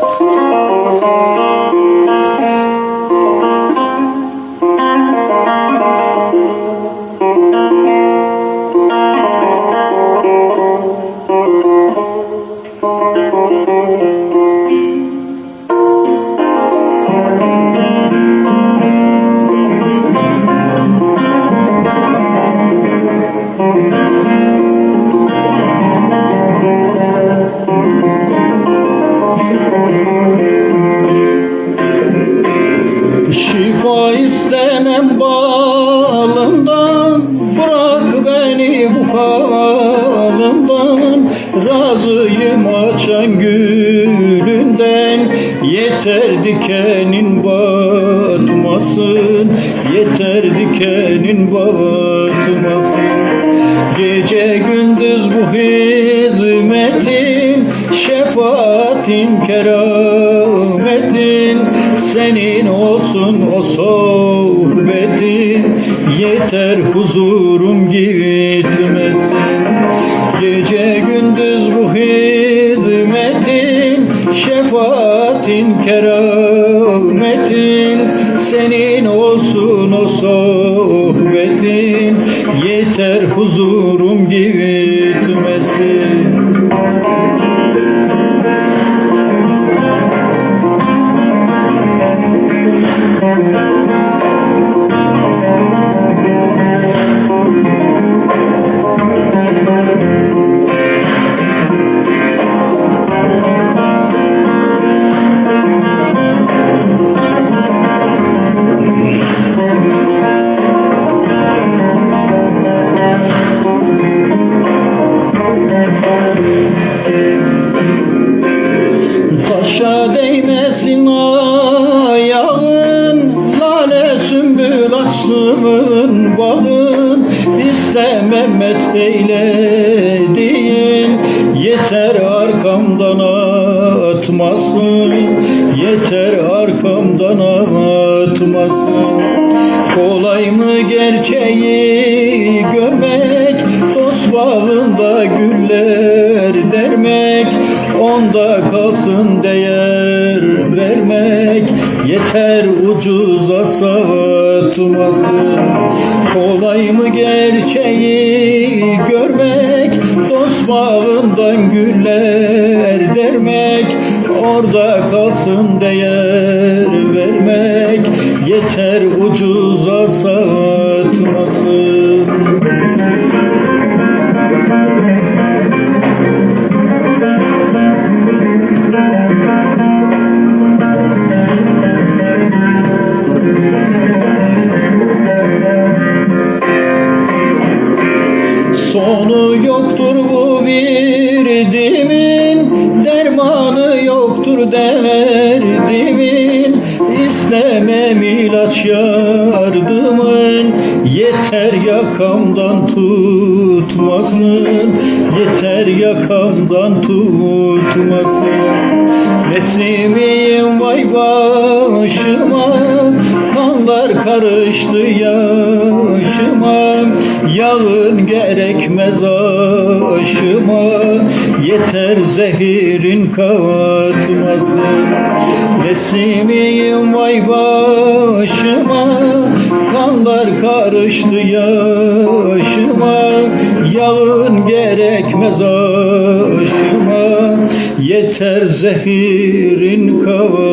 Música Bırak beni bu halımdan Razıyım açan gülünden. Yeter dikenin batmasın Yeter dikenin batmasın. Gece gündüz bu hizmetin Şefaatin kerametin Senin olsun o sohbetin. Yeter huzurum gitmesin. Gece gündüz bu hizmetin Şefaatin kerametin. Senin olsun o sohbetin. Yeter huzurum gitmesin Paşa değmesin o sümbül açsın bağın İste Mehmet eylediğin Yeter arkamdan atmasın Yeter arkamdan atmasın. Kolay mı gerçeği görmek Dost bağında güller dermek Onda kalsın değer vermek Yeter ucuza satmasın Kolay mı gerçeği görmek? Dost bağından güller dermek. Orada kalsın değer vermek. Yeter ucuza satmasın Dermanı yoktur derdimin. İstemem ilaç yardımın. Yeter yakamdan tutmasın. Yeter yakamdan tutmasın. Nesimiyim vay başıma. Kanlar karıştı yaşıma Yağın gerekmez aşıma. Yeter zehirin katması. Nesimiyim vay başıma. Kanlar karıştı yaşıma. Yağın gerekmez aşıma. Yeter zehirin katması